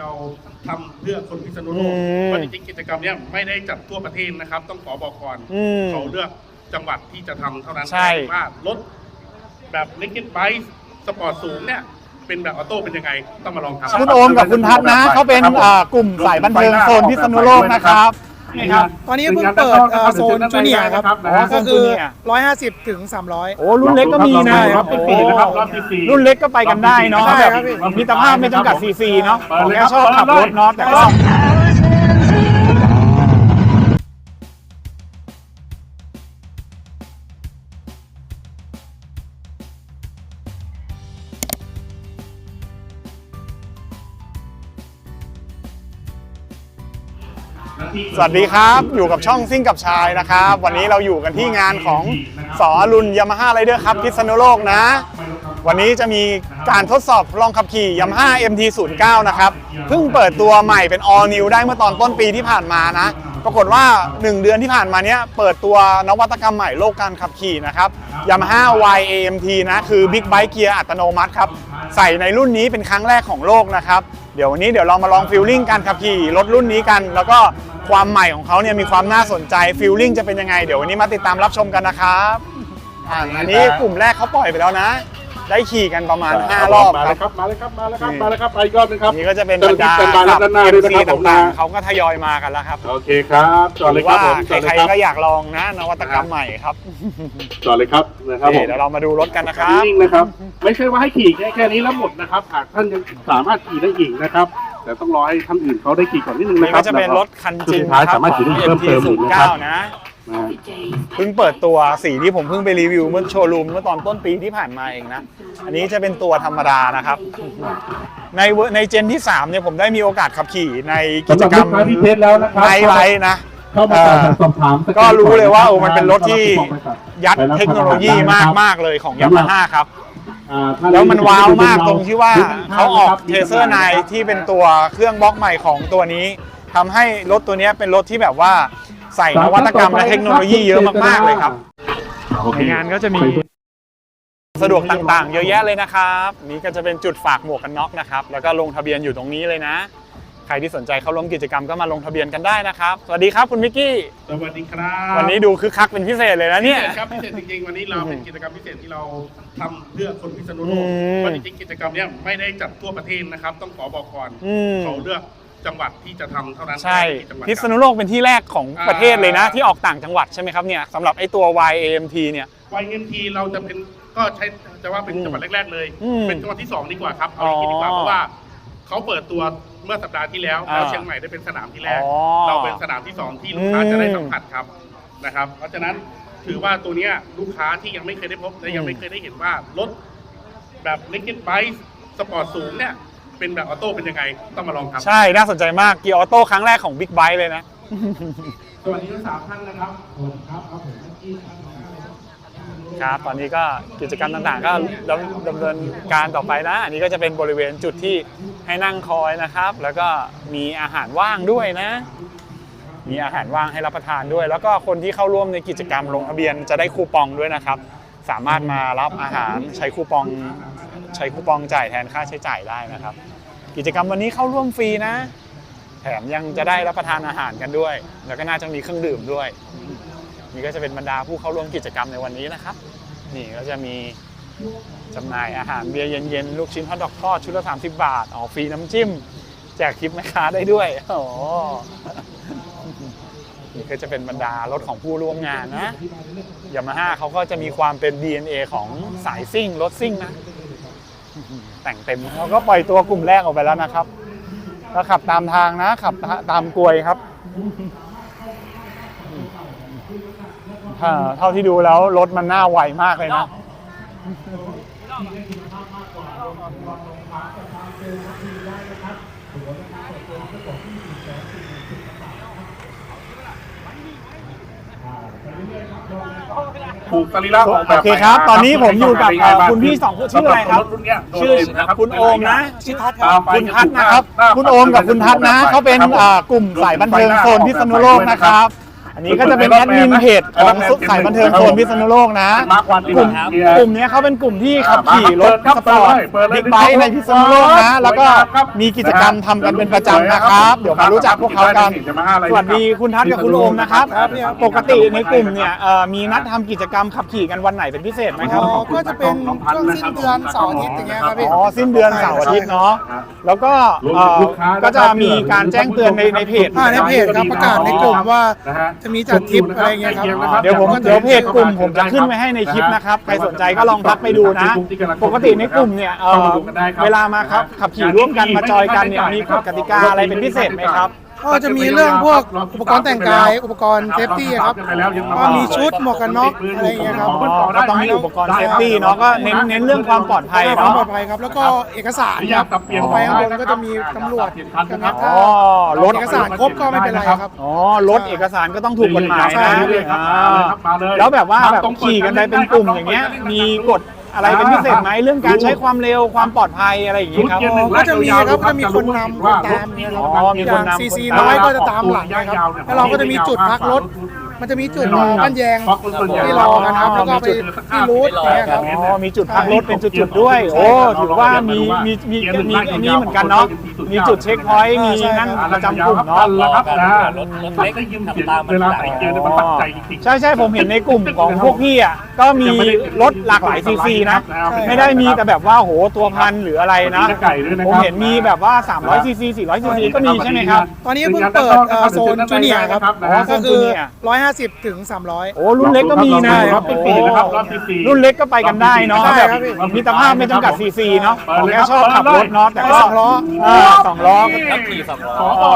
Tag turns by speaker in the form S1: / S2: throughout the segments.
S1: เราทำเพื่อคนพิษณุโลก
S2: อืม
S1: เพราะจริงๆกิจกรรมเนี้ยไม่ได้จัดทั่วประเทศนะครับ ต้องขอบอกก่อน
S2: อืม
S1: เขาเลือกจังหวัดที่จะทำเท่านั้น
S2: ใช่
S1: ว่ารถแบบเล็ก b ไบ e สปอร์ตสูงเนี่ยเป็นแบบออโต้เป็นยังไงต้องมาลองทำ
S2: คุณโอมกับคุณทัศน์นะเขาเป็นอ่ากลุ่มสายบันเทิงโซนพิษณุโลกนะครับ นี่ครับ
S3: ตอนนี้เพิ่งเปิดเอ่อโซนจูเนียร์ครับ
S2: อ๋อโซ
S3: ก็
S2: น
S3: คือ
S2: Junior
S3: 150 ถึง 300
S2: โอ้รุ่นเล็กก็มีนะ
S1: รอบที่สี่นะครับรอบที่สี่
S2: รุ่นเล็กก็ไปกันได้เนาะ
S3: ใช่
S2: แบบ
S3: ครับพี่
S2: มิตรภาพไม่จำกัดซีซีเนาะ
S1: เปิ
S2: ผ
S1: ด
S2: ม
S1: เลย
S2: แค่
S1: ครับ
S2: ชอบขับรถเนาะแต่ก็ สวัสดีครับอยู่กับช่องซิ่งกับชายนะครับ วันนี้เราอยู่กันที่งานของสอรุณยามาฮ่าไรเดอร์ครับพิษณุโลกนะ วันนี้จะมีการทดสอบลองขับขี่ยามาฮ่า MT09 นะครับเพิ่งเปิดตัวใหม่เป็น all new ได้เมื่อตอนต้นปีที่ผ่านมานะ ปรากฏว่า 1 เดือนที่ผ่านมาเนี้ยเปิดตัวนวัตกรรมใหม่โลกการขับขี่นะครับ Yamaha YAMT นะคือ Big Bike Gear อัตโนมัติครับ ใส่ในรุ่นนี้เป็นครั้งแรกของโลกนะครับเดี๋ยววันนี้เดี๋ยวเรามาลองฟิลลิ่งการขับขี่รถรุ่นนี้กัน แล้วก็ความใหม่ของเขาเนี่ยมีความน่าสนใจฟิลลิ่งจะเป็นยังไง เดี๋ยววันนี้มาติดตามรับชมกันนะครับอ่าอันนี้กลุ่มแรกเขาปล่อยไปแล้วนะ ได้ขี่กันประมาณ 5 รอบ
S1: มา
S2: ค
S1: เล
S2: รับ
S1: ยครับมาเลยครับมาเลยครับ
S2: นี่
S1: มาเลยครับไปอีกรอบหนึงครับ
S2: นี่ก็จะเป็นบรรดา
S1: เจ้หน้ที่สแตนบาย
S2: ขับ
S1: ด้านหน้าด้วยนะ
S2: MC
S1: ครับผม
S2: ต่า
S1: นะ
S2: งๆเขาก็ทยอยมากันแล้วครับ
S1: โอเคครับจอดเลยครับ
S2: ว่า
S1: ผมจอด
S2: ใค
S1: เล
S2: ร
S1: ยครับ
S2: ๆก็อยากลองนะนวัตกรรมใหม่ครับ
S1: จอดเลยครับนะครับผ
S2: นี่
S1: ม
S2: เดี๋ยวเรามาดูรถกันนะครับ
S1: นิ่งๆนะครับ ไม่ใช่ว่าให้ขี่แค่แค่นี้แล้วหมดนะครับหากท่านยังสามารถขี่ได้อีกนะครับแต่ต้องรอให้ท่านอื่นเขาได้ขี่ก่อนนิดนึงนะ
S2: นี่
S1: ครั
S2: ก็
S1: บ
S2: จะเป็นรถคันจริง
S1: สุดท้ายสามารถขี่ได้เพิ่มเติมอีกนะครับ
S2: MT09 นะ
S1: นะ
S2: เพิ่งเปิดตัวสีที่ผมเพิ่งไปรีวิวเมื่อโชว์รูมเมื่อตอนต้นปีที่ผ่านมาเองนะ อันนี้จะเป็นตัวธรรมดานะครับ ในเวอร์ในเจนที่ 3 เนี่ยผมได้มีโอกาสขับขี่ในกิจกรรม
S1: สำหรับลูกค้าที่เทสแล้วนะครับ
S2: ไนท์ไลท์นะ
S1: เข้ามาสอบถาม
S2: ก็รู้เลยว่าโอ้มันเป็นรถที่ยัดเทคโนโลยีมากมากๆเลยของยามาฮ่าครับ
S1: อ่าท่
S2: แล้วมันว้าวมากตรงที่ว่าเขาออกเทเซอร์ไนที่เป็นตัวเครื่องบล็อกใหม่ของตัวนี้ทำให้รถตัวเนี้ยเป็นรถที่แบบว่า ใส่นวัตกรรมและเทคโนโลยีเยอะมากๆเลยครับ
S1: โอเค
S2: ในงานก็จะมีสะดวกต่างๆ เยอะแยะเลยนะครับ นี่ก็จะเป็นจุดฝากหมวกกันน็อกนะครับ แล้วก็ลงทะเบียนอยู่ตรงนี้เลยนะ ใครที่สนใจเข้าร่วมกิจกรรมก็มาลงทะเบียนกันได้นะครับ สวัสดีครับคุณมิกกี้
S1: สวัสดีครับ
S2: วันนี้ดูคึกคักเป็นพิเศษเลยนะเนี่ย
S1: พิศษครับพิเศษจริงๆวันนี้เราเป็นกิจกรรมพิเศษที่เราทำเพื่อคนพิษณุโลก
S2: อืม
S1: เพราะจริงๆกิจกรรมเนี้ยไม่ได้จัดทั่วประเทศนะครับ ต้องขอบอกก่อน
S2: อืม
S1: เขาเลือก จังหวัดที่จะทำเท่านั้น
S2: ใช่
S1: กี่จังหวัด
S2: พิษณุโลกเป็นที่แรกของประเทศเลยนะ ที่ออกต่างจังหวัดใช่ไหมครับเนี่ยสำหรับไอ้ตัว YAMT เนี่ย
S1: วัยเอ็มทีเราจะเป็นก็ใช้จะว่าเป็นจังหวัดแรกๆเลย
S2: อืม
S1: เป็นจังหวัดที่สองดีกว่าครับเอาอย่างนี้ดีกว่า
S2: อ๋อ
S1: เพราะว่าเขาเปิดตัวเมื่อสัปดาห์ที่แล้ว
S2: อ่า
S1: แล้วเชียงใหม่ได้เป็นสนามที่แรก
S2: อ๋อ
S1: เราเป็นสนามที่สองที่ลูกค้า
S2: อืม
S1: จะได้สัมผัสครับนะครับ เพราะฉะนั้นถือว่าตัวเนี้ยลูกค้าที่ยังไม่เคยได้พบและยังไม่เคยได้เห็นว่ารถแบบเล็ก b ไบ e สปอร์ตสูงเนี่ย เป็นแบบออโต้เป็นยังไงต้องมาลองครับ
S2: ใช่ น่าสนใจมากเกียร์ออโต้ครั้งแรกของ Big Bike เลยนะ
S1: สวัสดีทั้งสามท่านนะครับผมครับครับผม
S2: ครับ ตอนนี้ก็กิจกรรมต่างๆ ก็ดำดำเนินการต่อไปนะ อันนี้ก็จะเป็นบริเวณจุดที่ให้นั่งคอยนะครับ แล้วก็มีอาหารว่างด้วยนะ มีอาหารว่างให้รับประทานด้วย แล้วก็คนที่เข้าร่วมในกิจกรรมลงทะเบียนจะได้คูปองด้วยนะครับ สามารถมารับอาหารใช้คูปอง ใช้คูปองจ่ายแทนค่าใช้จ่ายได้นะครับ กิจกรรมวันนี้เข้าร่วมฟรีนะ แถมยังจะได้รับประทานอาหารกันด้วย แล้วก็น่าจะมีเครื่องดื่มด้วย นี่ก็จะเป็นบรรดาผู้เข้าร่วมกิจกรรมในวันนี้นะครับ นี่ก็จะมีจำหน่ายอาหารเบียร์เย็นๆลูกชิ้นฮอทดอกทอดชุดละ30 บาทอ๋อฟรีน้ำจิ้ม แจกทิปแม่ค้าได้ด้วยโอ้โหนี่ก็จะเป็นบรรดารถของผู้ร่วมงานนะยามาฮ่าเขาก็จะมีความเป็น DNA ของสายซิ่งรถซิ่งนะ แต่งเต็มเขาก็ปล่อยตัวกลุ่มแรกออกไปแล้วนะครับก็ขับตามทางนะ ขับตามกลวยครับเท่าที่ดูแล้วรถมันหน้าไวมากเลยนะ
S1: ถูกสรีระออกแบบ
S2: โอเคครับ ตอนนี้ผมอยู่กับเอ่อคุณพี่สองคนชื่ออะไรครับ
S1: สำหรุ่นเนี้ยโดด
S2: ชื่อ
S1: เด่นนะครับ
S2: คุณโอมนะ
S3: ชื่อทัศน์ค
S1: ตา
S3: รั
S1: ม
S3: บ
S1: ไป
S2: คุณทัศน์นะครับ
S1: หา
S2: คุณโอมกับคุณทัศน์นะเขาเป็น
S1: ครับผม
S2: อ่ากลุ่มสายบันเทิงโซนพิษณุโลกนะครับ อัอันนี้ก็จะเป็นแอดมินเพจของสุขสายบันเทิงโซนพิษณุโลกนะ
S1: มาร์ควัน
S2: กลุ่มกลุ่มเนี้ยเขาเป็นกลุ่มที่ขับขี่รถสปอร์ตบิ๊กไบค์ในพิษณุโลกนะ แล้วก็มีกิจกรรมทำกันเป็นประจำนะครับ เดี๋ยวมารู้จักพวกเขากันสวัสดีคุณทัศน์กับคุณโอมนะครับ ปกติในกลุ่มเนี่ยเอ่อมีนัดทำกิจกรรมขับขี่กันวันไหนเป็นพิเศษไหมครับ
S3: อ๋อก็จะเป็นช่วงสิ้นเดือนเสาร์อาทิตย์อย่างเงี้ยครับพี่
S2: อ๋อสิ้นเดือนเสาร์อาทิตย์เนาะแล้วก็เอ่อก็จะมีการแจ้งเตือนในในเพจ
S3: อ่าในเพจครับประกาศในกลุ่มว่าจะมีจัดทริปอะไรเงี้ยครับ
S2: เดี๋ยวผมเดี๋ยวเพจกลุ่มผมจะขึ้นไว้ให้ในคลิปนะครับใครสนใจก็ลองทักไปดูนะ ปกติในกลุ่มเนี่ยเอ่อเวลามาครับขับขี่ร่วมกันมาจอยกันเนี่ยมีกฎกติกาอะไรเป็นพิเศษไหมครับ
S3: ก็จะมีเรื่องพวกอุปกรณ์แต่งกายอุปกรณ์เซฟตี้ครับก็มีชุดหมวกกันน็อกอะไรเงี้ยครับ
S2: อ๋อก็ต้องมีอุปกรณ์เซฟตี้เนาะก็เน้นเน้นเรื่องความปลอดภัย
S3: ความ
S2: เนาะ
S3: ปลอดภัยครับ แล้วก็เอกสารครับไปข้างบนก็จะมีตำรวจนะครับ
S2: อ๋
S3: ถ้า
S2: อรถ
S3: เอกสารครบก็ไม่เป็นไรครับ
S2: อ๋อรถเอกสารก็ต้องถูกกฎหมาย
S3: ใช่
S2: นะครับอ่าแล้วแบบว่าแบบขี่กันไปเป็นกลุ่มอย่างเงี้ยมีกฎ อะไรเป็นพิเศษไหมเรื่องการใช้ความเร็วความปลอดภัยอะไรอย่างเงี้ยครับ
S3: อ๋อก็จะมีครับก็มีคนนำคนตามเนี่ยครับ
S2: อ๋อมีคนนำ
S3: ซีซี
S2: คนตาม
S3: น้อยก็จะตามหลังนะครับแล้วเราก็จะมีจุดพักรถ มันจะมีจุดรอบ้านแยงที่รอกันครับแล้วก็ไปที่รูทเนี่ยครับ
S2: อ๋อมีจุดพักรถเป็นจุดๆด้วย โอ้ถือว่ามีมีมีมีอันนี้เหมือนกันเนาะมีจุดเช็คพอยต์มีนั่งประจำกลุ่มเนาะ
S1: แล้วครับนะ
S4: รถรถเล็ก
S1: ได้ยินเสียง
S4: ทำตามมัน
S1: เวลาใส่เกียร์เนี่ยมันตั้งใจจริงๆ
S2: ใช่ใช่ผมเห็นในกลุ่มของพวกพี่อะก็มีรถหลากหลายซีซีนะ ไม่ได้มีแต่แบบว่าโหตัวพันหรืออะไรนะ
S1: ไก่ด้วยนะครับ
S2: ผมเห็นมีแบบว่า 300ซีซี400ซีซีก็มีใช่ไหมครับ
S3: ตอนนี้เพิ่งเปิดเอ่อโซนจูเนียร์ครับ
S2: อ๋อโซ
S3: ก็
S2: น
S3: คือ
S2: Junior
S3: 150 ถึง 300
S2: โอ้รุ่นเล็กก็มีนะ
S1: รอบที่สี่นะครับรอบที่สี่
S2: รุ่นเล็กก็ไปกันได้เนาะ
S3: ใช่
S2: แบบ
S3: ครับพี่
S2: มิตรภาพไม่จำกัดซีซีเนาะ
S1: เปิด
S2: ผม
S1: เลย
S2: แค่
S1: ครับ
S2: ชอบขับรถเนาะแต่ก็
S3: สองล้อ
S2: เออสองล้อก็
S4: นักขี่สองล้อ
S2: อ๋อ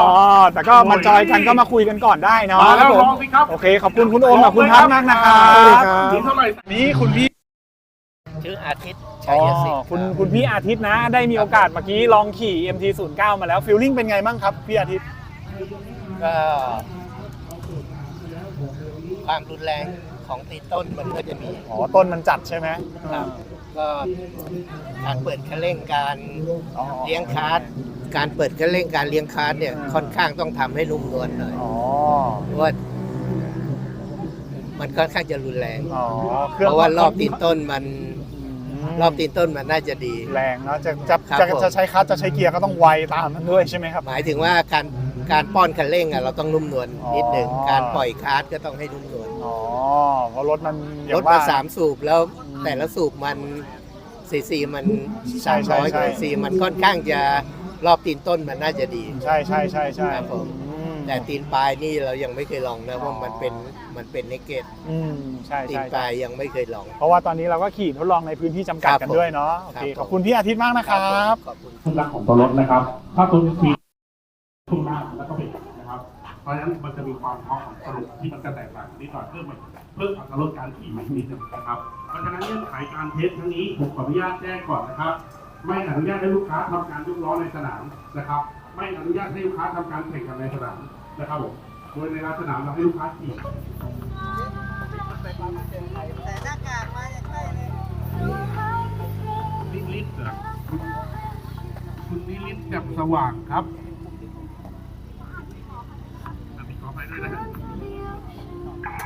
S2: แต่ก็มาจอยกันก็มาคุยกันก่อนได้เนาะ
S1: มาแล้ว
S2: ครับผม
S1: ลองสิครับ
S2: โอเคขอบคุณคุณโอมกับคุณพัฒน์มากนะครับ
S3: ครับ
S1: ถึงเท่าไหร่
S2: นี่คุณพี่
S4: ชื่ออาทิตย์
S2: อ๋
S4: ชั
S2: อย
S4: ศิษฐ์
S2: คุณคุณพี่อาทิตย์นะได้มีโอกาสเมื่อกี้ลองขี่ MT09 มาแล้วฟิลลิ่งเป็นไงบ้างครับพี่อาทิตย์
S4: ก็ ความรุนแรงของตีต้นมันก็จะมี
S2: อ๋อต้นมันจัดใช่ไหม
S4: ครับก็การเปิดคันเร่งการ
S2: อ๋อ
S4: เลี้ยงคาร์ดการเปิดคันเร่งการเลี้ยงคาร์ดเนี่ยค่อนข้างต้องทำให้นุ่มนวลหน่อย
S2: อ๋อ
S4: เพราะว่ามันค่อนข้างจะรุนแรง
S2: อ๋อเค
S4: เพ
S2: รื่อง
S4: ราะว่ารอบตีนต้นมัน
S2: ม
S4: รอบตีนต้นมันน่าจะดี
S2: แรงเนาะจะจะ
S4: ครับ
S2: จะ
S4: ผม
S2: จะใช้คลัตช์จะใช้เกียร์ก็ต้องไวตามมันด้วยใช่ไหมครับ
S4: หมายถึงว่าการ การป้อนคันเร่งอะเราต้องนุ่มนวลนิดหนึ่ง
S2: อ๋อ
S4: การปล่อยคาร์ดก็ต้องให้นุ่มนวล
S2: อ๋อเพราะรถมันอย่าร
S4: ถ
S2: งว่
S4: มาสามสูบแล้วแต่ละสูบมันซีซีมัน
S2: ใช่
S4: สาม
S2: ใช่
S4: ร้อย
S2: ใช่
S4: กว่าซีมันค่อนข้างจะรอบตีนต้นมันน่าจะดี
S2: ใช่ใช่ใช่ใช่
S4: ครับผม
S2: อืม
S4: แต่ตีนปลายนี่เรายังไม่เคยลองนะเพราะมันเป็นมันเป็นเนเกต
S2: อืมใช่
S4: ตีน
S2: ใช่
S4: ปลา
S2: ใช่
S4: ยยังไม่เคยลอง
S2: เพราะว่าตอนนี้เราก็ขี่ทดลองในพื้นที่จำกัด
S4: ครับ
S2: กัน
S4: ผม
S2: ด้วยเนาะโอเค
S4: ครับ
S2: ขอบคุณพี่อาทิตย์มากนะครับ
S4: ขอบคุณ
S1: ทุนรักของตัวรถนะครับ ถ้าตัวทีทุ่มหน้าแล้วก็ เบรกนะครับเพราะฉะนั้นมันจะมีความท้อของสรุปที่มันจะแตกต่างนิดหน่อยเพิ่มมันเพิ่มอัตราลดการขี่ใหม่นิดหนึงนะครับ เพราะฉะนั้นเงื่อนไขการเทสครั้งนี้ผมขออนุญาตแจ้งก่อนนะครับ ไม่อนุญาตให้ลูกค้าทำการยกล้อในสนามนะครับ ไม่อนุญาตให้ลูกค้าทำการแข่งกันในสนามนะครับผมโดยในร้านสนามเราให้ลูกค้าขี่
S5: แต่หน้ากากมาอย่างไรเลย
S1: นิลิตเหรอคุณนิลิตแจ่มสว่างครับอะ มีขอไปด้วยนะฮะ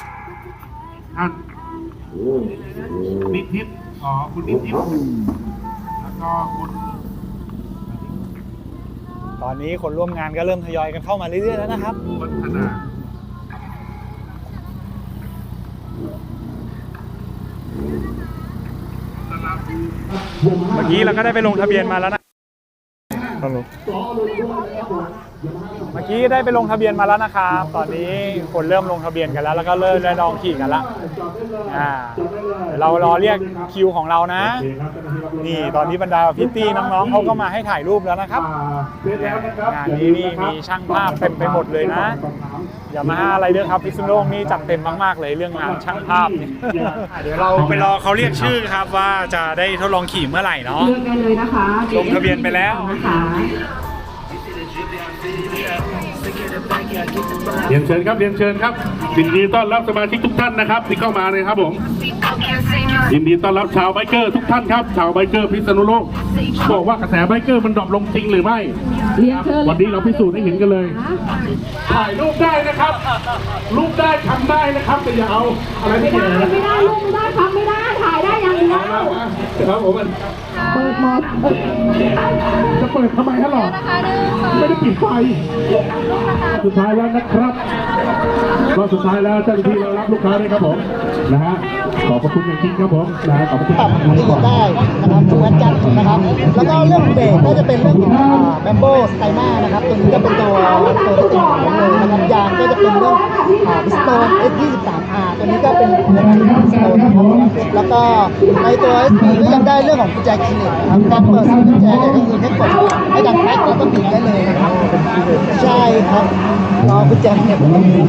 S1: ท่านนิทิศอ๋อคุณนิทิศแล้วก็คุณ
S2: ตอนนี้คนร่วมงานก็เริ่มทยอยกันเข้ามาเรื่อยๆแล้วนะครับ
S1: วัฒนาสลับ
S2: เมื่อกี้เราก็ได้ไปลงทะเบียนมาแล้วนะ เมื่อกี้ได้ไปลงทะเบียนมาแล้วนะครับ ตอนนี้คนเริ่มลงทะเบียนกันแล้ว แล้วก็เริ่มได้ลองขี่กันละอ่าเดี๋ยวเรารอเรียกคิวของเรานะ นี่ตอนนี้บรรดาพิตตี้น้องๆเขาก็มาให้ถ่ายรูปแล้วนะครับงานนี้นี่มีช่างภาพเต็มไปหมดเลยนะอย่ามาอะไรเด้อครับพิษณุโลกนี่จัดเต็มมากๆเลยเรื่องงานช่างภาพนี่เดี๋ยวเราไปรอเขาเรียกชื่อครับว่าจะได้ทดลองขี่เมื่อไหร่เนาะ
S6: เลือกได้เลยนะคะ
S2: ลงทะเบียนไปแล้ว
S6: นะคะ
S1: เรียนเชิญครับเรียนเชิญครับยินดีต้อนรับสมาชิกทุกท่านนะครับที่เข้ามาเลยครับผมยินดีต้อนรับชาวไบเกอร์ทุกท่านครับชาวไบเกอร์พิษณุโลกบอกว่ากระแสไบเกอร์มันดรอปลงจริงหรือไม่
S6: เรียนเชิญ
S1: วันนี้เราพิสูจน์ให้เห็นกันเลยถ่ายรูปได้นะครับรูปได้ทำได้นะครับแต่อย่าเอาอะไรที่
S6: ไม่
S1: เกี่ยว
S6: ได้
S1: นะ
S6: ไม่ได้ลูกไม่ได้ทำไม่ได้ ถ่ายได้อย่างเดียว
S1: เอาละครับผมมัน
S6: เปิดหมด
S1: จะเปิดทำไมฮะหรอไม่ได้ปิดไฟ สุดท้ายแล้วนะครับก็สุดท้ายแล้วเจ้าหน้าที่เรารับลูกค้าด้วยครับผมนะฮะขอบพระคุณอย่างยิ่งครับผมนะฮะขอบพระคุณ
S3: ปรับ
S1: มาก
S3: ละเอียดได้นะครับเหมือนกันนะครับ แล้วก็เรื่องเบรกก็จะเป็นเรื่องของแบมโบสไตมานะครับตัวนี้ก็เป็นตัวตัวที่เป็นของเลยนะครับยางก็จะเป็นเรื่องบิสโตน S23R ตัว นี้ก็เป็นโตนะครับแล้วก็ในตัว SP ก็ยังได้เรื่องของกุญแจคีย์นะครับการเปิดสวิตช์กุญแจเนี่ยก็คือแค่กดให้ดังแป๊กแล้วก็ปิดได้เลยนะครับใช่ครับรอกุญแจเนี่ยผมต้องดู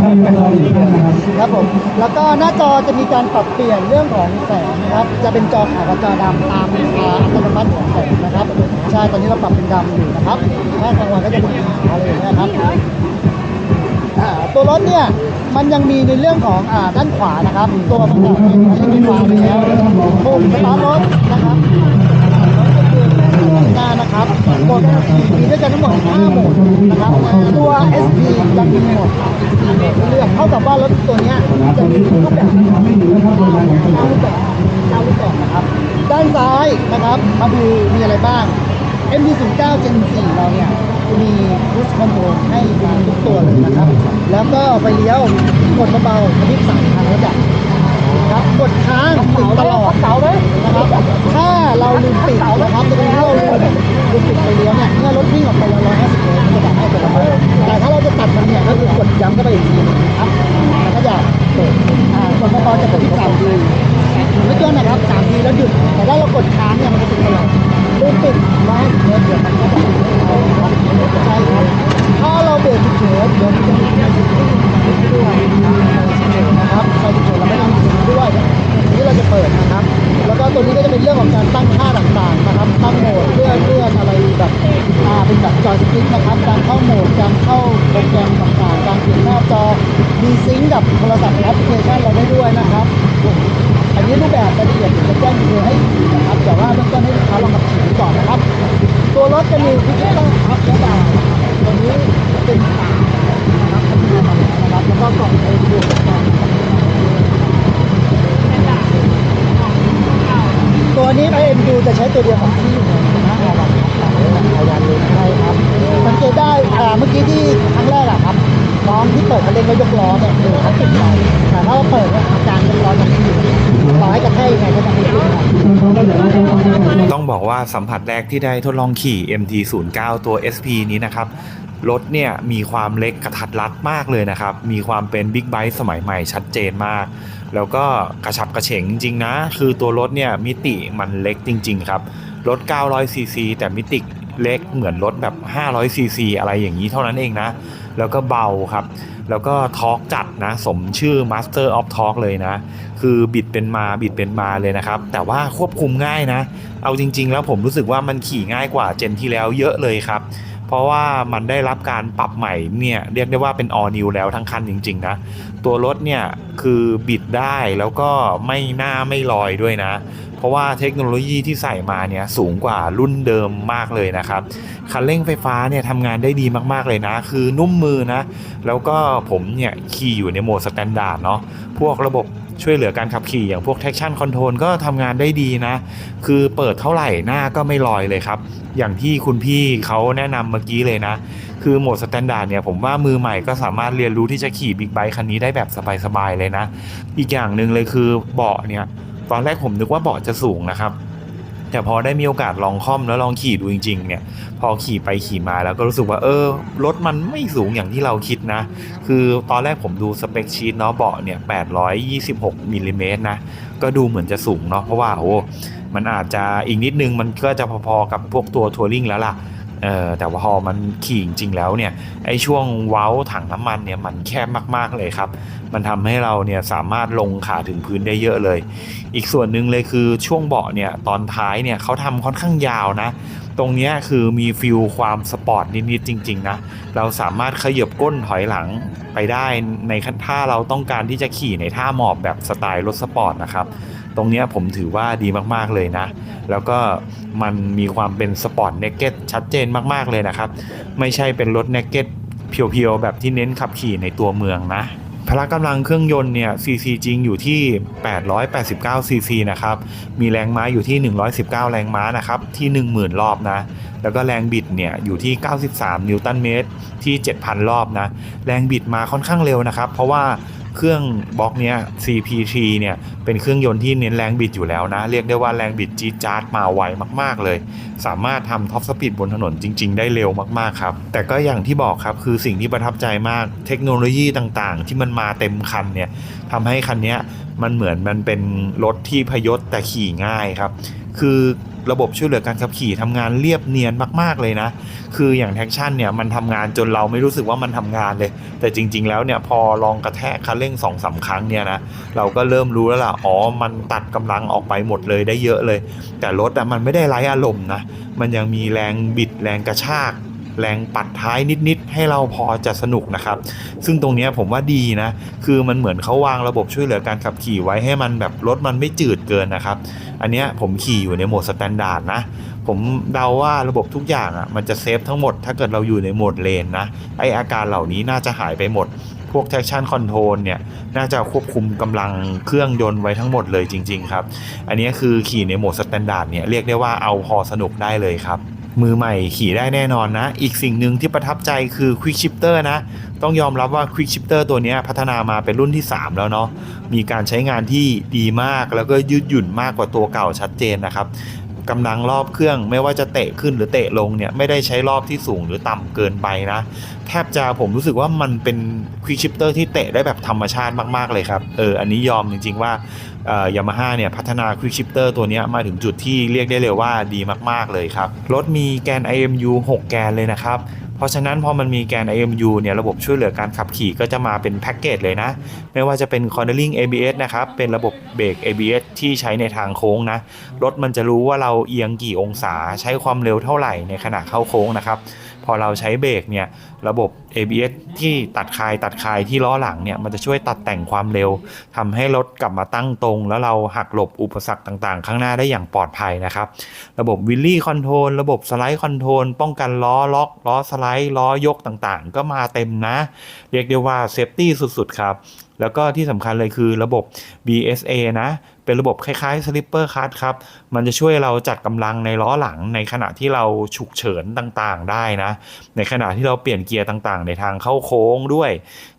S3: ครับผมแล้วก็หน้าจอจะมีการปรับเปลี่ยนเรื่องของแสงนะครับจะเป็นจอขาวกับจอดำตามอัตโนมัติของแสงนะครับใช่ตอนนี้เราปรับเป็นดำอยู่นะครับถ้ากลางวันก็จะเป็นขาวเลยนะครับ ตัวรถเนี่ยมันยังมีในเรื่องของอ่าด้านขวานะครับ ตัวมันจะเป็นไม่มีวาล์วแล้วปุ่มสตาร์ทรถนะครับหน้านะครับหมดมีด้วยกันทั้งหมด5โหมดนะครับตัว SP ยังมีหมดเลือกเท่ากับว่ารถตัวนี้จะมีรูปแบบเก้ารูปแบบเก้ารูปแบบนะครับ ด้านซ้ายนะครับมาดูมีอะไรบ้าง MD09 Gen 4เราเนี่ยมีรูสคอนโทรลให้มาทุก แล้วก็ไปเลี้ยวกดเบาๆกระพริบสามครั้งแล้วดับครับกดค้างติดตลอดเสาไหมนะครับ ถ้าเราลืมปิดนะครับจะเป็นถ้าเราลืมลืมปิดไปเลี้ยวเนี่ยเมื่อรถวิ่งออกไปร้อยห้าสิบเมตรจะดับให้อัตโนมัติแต่ถ้าเราจะตัดมันเนี่ยก็คือกดย้ำเข้าไปอีกทีหนึงนะครับแล้วก็จะเปิดอ่ากดเบาๆจะกดที่สามทีไม่เกินนะครับสามทีแล้วหยุดแต่ถ้าเรากดค้างเนี่ยมันจะติดตลอด ลืมปิดร้อยห้าสิบเมตรเดี๋ยวมันก็จะติดนะครับใช่ครับถ้าเราเบรกเฉยเดี๋ยวมันจะมีการติดด้วยนะครับใครติดเฉยเราไม่ต้องติดด้วย นี่เราจะเปิดนะครับ แล้วก็ตัวนี้ก็จะเป็นเรื่องของการตั้งค่าต่างๆนะครับ ตั้งโหมดเลื่อนเลื่อนอะไรแบบอ่าเป็นแบบจอยสติ๊กนะครับ การเข้าโหมด การเข้าโปรแกรมต่างๆ การเปลี่ยนหน้าจอ มีซิงก์กับโทรศัพท์แอปพลิเคชันเราได้ด้วยนะครับ อันนี้รูปแบบรายละเอียดจะแจ้งดีเทลให้นะครับ แต่ว่าเบื้องต้นให้ลูกค้าลองขับขี่ดูก่อนนะครับ ตัวรถจะมีดิจิตอลอัพและดาวน์ตัวนี้เป็นสานะครับทำงานมาแล้วนะครับ แล้วก็กล่องไอเดียต่าง ตัวนี้ไอเอ็มดูจะใช้ตัวเดียวของที่นะครับสังเกตได้อ่าเมื่อกี้ที่ครั้งแรกอะครับน้องที่เปิดคันเร่งแล้วยกล้อเนี่ยคือเขาติดเราแต่ถ้าเราเปิดเนี่ยอาการยกล้อจะไม่อยู่ต่อให้กระแทกยังไงก็จะไม่ขึ้ครับ
S7: ต้องบอกว่าสัมผัสแรกที่ได้ทดลองขี่ MT09 ตัว SP นี้นะครับ รถเนี่ยมีความเล็กกระทัดรัดมากเลยนะครับ มีความเป็นบิ๊กไบค์สมัยใหม่ชัดเจนมาก แล้วก็กระชับกระเฉงจริงๆนะ คือตัวรถเนี่ยมิติมันเล็กจริง ๆ ครับ รถ 900ซีซีแต่มิติเล็กเหมือนรถแบบ 500ซีซีอะไรอย่างนี้เท่านั้นเองนะ แล้วก็เบาครับ แล้วก็ทอร์กจัดนะ สมชื่อ Master of Torque เลยนะ คือบิดเป็นมาบิดเป็นมาเลยนะครับ แต่ว่าควบคุมง่ายนะ เอาจริง ๆ แล้วผมรู้สึกว่ามันขี่ง่ายกว่าเจนที่แล้วเยอะเลยครับ เพราะว่ามันได้รับการปรับใหม่เนี่ยเรียกได้ว่าเป็น all new แล้วทั้งคันจริงๆนะ ตัวรถเนี่ยคือบิดได้แล้วก็ไม่หน้าไม่ลอยด้วยนะ เพราะว่าเทคโนโลยีที่ใส่มาเนี่ยสูงกว่ารุ่นเดิมมากเลยนะครับคันเร่งไฟฟ้าเนี่ยทำงานได้ดีมากๆเลยนะ คือนุ่มมือนะ แล้วก็ผมเนี่ยขี่อยู่ในโหมดสแตนดาร์ดเนาะพวกระบบ ช่วยเหลือการขับขี่อย่างพวก traction control ก็ทำงานได้ดีนะ คือเปิดเท่าไหร่หน้าก็ไม่ลอยเลยครับ อย่างที่คุณพี่เขาแนะนำเมื่อกี้เลยนะ คือโหมดสแตนดาร์ดเนี่ยผมว่ามือใหม่ก็สามารถเรียนรู้ที่จะขี่บิ๊กไบค์คันนี้ได้แบบสบายๆเลยนะ อีกอย่างหนึ่งเลยคือเบาะเนี่ยตอนแรกผมนึกว่าเบาะจะสูงนะครับ แต่พอได้มีโอกาสลองค่อมแล้วลองขี่ดูจริงๆเนี่ยพอขี่ไปขี่มาแล้วก็รู้สึกว่าเออรถมันไม่สูงอย่างที่เราคิดนะ คือตอนแรกผมดูสเปคชีตเนาะเบาะเนี่ย826มิลลิเมตรนะก็ดูเหมือนจะสูงเนาะเพราะว่าโอ้มันอาจจะอีกนิดนึงมันก็จะพอๆกับพวกตัวทัวริงแล้วล่ะ เออแต่ว่าพอมันขี่จริงๆแล้วเนี่ยไอช่วงเว้าถังน้ำมันเนี่ยมันแคบมากๆเลยครับ มันทำให้เราเนี่ยสามารถลงขาถึงพื้นได้เยอะเลย อีกส่วนหนึ่งเลยคือช่วงเบาะเนี่ยตอนท้ายเนี่ยเขาทำค่อนข้างยาวนะ ตรงเนี้ยคือมีฟิลความสปอร์ตนิดๆจริงๆนะเราสามารถขยับก้นถอยหลังไปได้ในถ้าเราต้องการที่จะขี่ในท่าหมอบแบบสไตล์รถสปอร์ตนะครับ ตรงนี้ผมถือว่าดีมากๆเลยนะ แล้วก็มันมีความเป็นสปอร์ตเนกเก็ตชัดเจนมากๆเลยนะครับ ไม่ใช่เป็นรถเนกเก็ตเพียวๆ แบบที่เน้นขับขี่ในตัวเมืองนะพละกำลังเครื่องยนต์เนี่ย CC จริงอยู่ที่ 889 CC นะครับ มีแรงม้าอยู่ที่ 119 แรงม้านะครับ ที่ 10,000 รอบนะ แล้วก็แรงบิดเนี่ยอยู่ที่ 93 นิวตันเมตรที่ 7,000 รอบนะ แรงบิดมาค่อนข้างเร็วนะครับ เพราะว่า เครื่องบล็อกเนี้ย CP3 เนี่ย เป็นเครื่องยนต์ที่เน้นแรงบิดอยู่แล้วนะ เรียกได้ว่าแรงบิดจี๊ดจ๊าดมาไวมาก ๆ เลย สามารถทำท็อปสปีดบนถนนจริง ๆ ได้เร็วมากๆครับ แต่ก็อย่างที่บอกครับ คือสิ่งที่ประทับใจมาก เทคโนโลยีต่างๆ ที่มันมาเต็มคันเนี่ยทำให้คันนี้มันเหมือนมันเป็นรถที่พยศแต่ขี่ง่ายครับ คือ ระบบช่วยเหลือการขับขี่ทำงานเรียบเนียนมาก ๆ เลยนะ คืออย่างแท็กชั่นเนี่ยมันทำงานจนเราไม่รู้สึกว่ามันทำงานเลย แต่จริง ๆ แล้วเนี่ยพอลองกระแทกคันเร่ง2อสาครั้งเนี่ยนะเราก็เริ่มรู้แล้วล่ะอ๋อมันตัดกำลังออกไปหมดเลยได้เยอะเลย แต่รถอะมันไม่ได้ไร้อารมณ์นะมันยังมีแรงบิดแรงกระชาก แรงปัดท้ายนิดๆให้เราพอจะสนุกนะครับ ซึ่งตรงนี้ผมว่าดีนะ คือมันเหมือนเขาวางระบบช่วยเหลือการขับขี่ไว้ให้มันแบบรถมันไม่จืดเกินนะครับ อันนี้ผมขี่อยู่ในโหมดสแตนดาร์ดนะ ผมเดาว่าระบบทุกอย่างอะมันจะเซฟทั้งหมดถ้าเกิดเราอยู่ในโหมดเลนนะ ไออาการเหล่านี้น่าจะหายไปหมด พวก traction control เนี่ยน่าจะควบคุมกำลังเครื่องยนต์ไว้ทั้งหมดเลยจริง ๆ ครับ อันนี้คือขี่ในโหมดสแตนดาร์ดเนี่ยเรียกได้ว่าเอาพอสนุกได้เลยครับ มือใหม่ขี่ได้แน่นอนนะ อีกสิ่งหนึ่งที่ประทับใจคือ Quick Shifter นะ ต้องยอมรับว่า Quick Shifter ตัวนี้พัฒนามาเป็นรุ่นที่ 3 แล้วเนาะ มีการใช้งานที่ดีมากแล้วก็ยืดหยุ่นมากกว่าตัวเก่าชัดเจนนะครับ กำลังรอบเครื่องไม่ว่าจะเตะขึ้นหรือเตะลงเนี่ยไม่ได้ใช้รอบที่สูงหรือต่ำเกินไปนะแทบจะผมรู้สึกว่ามันเป็นควีชิปเตอร์ที่เตะได้แบบธรรมชาติมากๆเลยครับเอออันนี้ยอมจริง ๆ ว่ายามาฮ่าเนี่ยพัฒนาควีชิปเตอร์ตัวนี้มาถึงจุดที่เรียกได้เลยว่าดีมากๆเลยครับรถมีแกน IMU 6 แกนเลยนะครับ เพราะฉะนั้นพอมันมีแกน IMU เนี่ยระบบช่วยเหลือการขับขี่ก็จะมาเป็นแพ็กเกจเลยนะ ไม่ว่าจะเป็น Cornering ABS นะครับ เป็นระบบเบรก ABS ที่ใช้ในทางโค้งนะ รถมันจะรู้ว่าเราเอียงกี่องศาใช้ความเร็วเท่าไหร่ในขณะเข้าโค้งนะครับ อเราใช้เบรกเนี่ยระบบ ABS ที่ตัดคายตัดคายที่ล้อหลังเนี่ยมันจะช่วยตัดแต่งความเร็วทำให้รถกลับมาตั้งตรง แล้วเราหักหลบอุปสรรคต่างๆ ข้างหน้าได้อย่างปลอดภัยนะครับ ระบบวิลลี่คอนโทรลระบบสไลด์คอนโทรลป้องกันล้อล็อกล้อสไลด์ล้อยกต่างๆ ก็มาเต็มนะ เรียกได้ว่าเซฟตี้สุดๆครับแล้วก็ที่สำคัญเลยคือระบบ BSA นะ เป็นระบบคล้ายๆ Slipper Cut ครับ มันจะช่วยเราจัดกำลังในล้อหลังในขณะที่เราฉุกเฉินต่างๆได้นะ ในขณะที่เราเปลี่ยนเกียร์ต่างๆ ในทางเข้าโค้งด้วย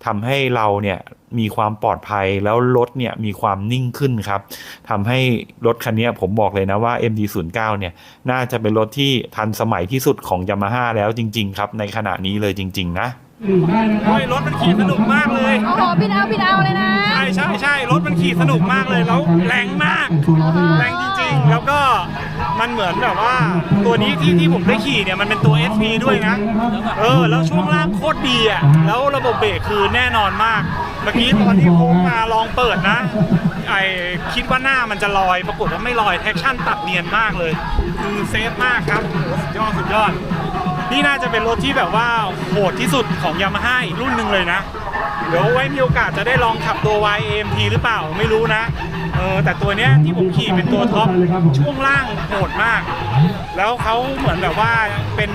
S7: ทำให้เราเนี่ยมีความปลอดภัยแล้วรถเนี่ยมีความนิ่งขึ้นครับทำให้รถคันนี้ผมบอกเลยนะว่า MD09 เนี่ยน่าจะเป็นรถที่ทันสมัยที่สุดของ Yamaha แล้วจริง ๆ ครับ ในขณะนี้เลยจริง ๆ นะ
S2: โอ้ยรถมันขี่สนุกมากเลย
S6: โอ้โหบินเอาบินเอาเลยนะ
S2: ใช่ใช่ใช่รถมันขี่สนุกมากเลยแล้วแรงมากแรงจริง ๆ แล้วก็มันเหมือนแบบว่า ตัวนี้ที่ที่ผมได้ขี่เนี่ยมันเป็นตัว SP ด้วยนะ เออ แล้วช่วงล่างโคตรดีอะแล้วระบบเบรกคือแน่นอนมาก เมื่อกี้ตอนที่โค้งมาลองเปิดนะไอคิดว่าหน้ามันจะลอย ปรากฏว่าไม่ลอยแท็กชั่นตัดเนียนมากเลยคือเซฟมากครับโอ้สุดยอดสุดยอด นี่น่าจะเป็นรถที่แบบว่าโหดที่สุดของยามาฮ่าอีกรุ่นหนึ่งเลยนะ เดี๋ยวไว้มีโอกาสจะได้ลองขับตัว YAMT หรือเปล่าไม่รู้นะ ออแต่ตัวเนี้ยที่ผมขี่เป็นตัวท็อปช่วงล่างโหดมาก แล้วเขาเหมือนแบบว่าเป็น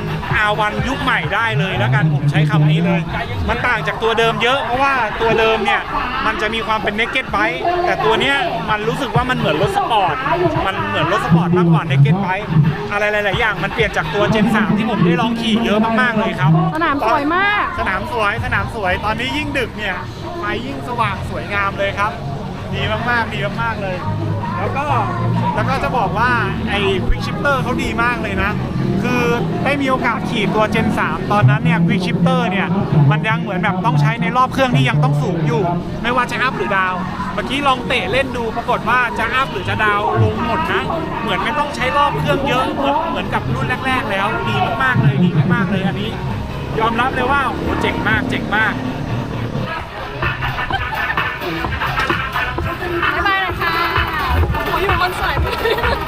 S2: R1 ยุคใหม่ได้เลยแล้วกันผมใช้คำนี้เลย มันต่างจากตัวเดิมเยอะเพราะว่าตัวเดิมเนี่ยมันจะมีความเป็น naked bike แต่ตัวเนี้ยมันรู้สึกว่ามันเหมือนรถสปอร์ตมันเหมือนรถสปอร์ตมากกว่า naked bike อะไรหลายๆอย่างมันเปลี่ยนจากตัว Gen 3ที่ผมได้ลองขี่เยอะมากๆเลยครับ
S6: สนามสวยมาก
S2: สนามสวยสนามสวยตอนนี้ยิ่งดึกเนี่ยไฟยิ่งสว่างสวยงามเลยครับ ดีมากๆดีมากๆเลย แล้วก็แล้วก็จะบอกว่าไอ้ Quick Shifter เขาดีมากเลยนะ คือได้มีโอกาสขี่ตัว Gen 3 ตอนนั้นเนี่ย Quick Shifter เนี่ยมันยังเหมือนแบบต้องใช้ในรอบเครื่องที่ยังต้องสูงอยู่ ไม่ว่าจะอัพหรือดาว เมื่อกี้ลองเตะเล่นดูปรากฏว่าจะอัพหรือจะดาวลงหมดนะ เหมือนไม่ต้องใช้รอบเครื่องเยอะเหมือนเหมือนกับรุ่นแรก ๆ แล้วดีมากๆเลยดีมากๆเลยอันนี้ ยอมรับเลยว่าโอ้โหเจ๋งมากเจ๋งมาก
S6: บ๊ายบายนะคะขออยู่คอนเสิ
S1: ร์ต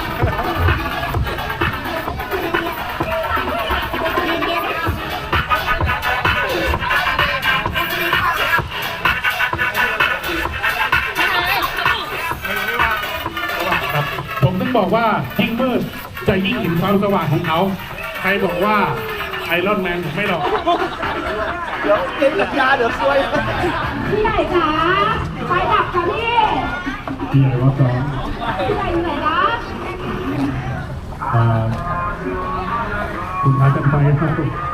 S1: บอกว่ายิ่งมืดจะยิ่งเห็นความสว่างของเขา ใครบอกว่าไอรอนแมนไม่หรอก
S3: เดี๋ยวเซ็นสัญญาเดี๋ยวซวย
S6: พี่ใหญ่จ๋าไฟดับค่ะพี่
S1: ที่ไหนว่า
S6: จะ
S1: คุณพากันไปครับ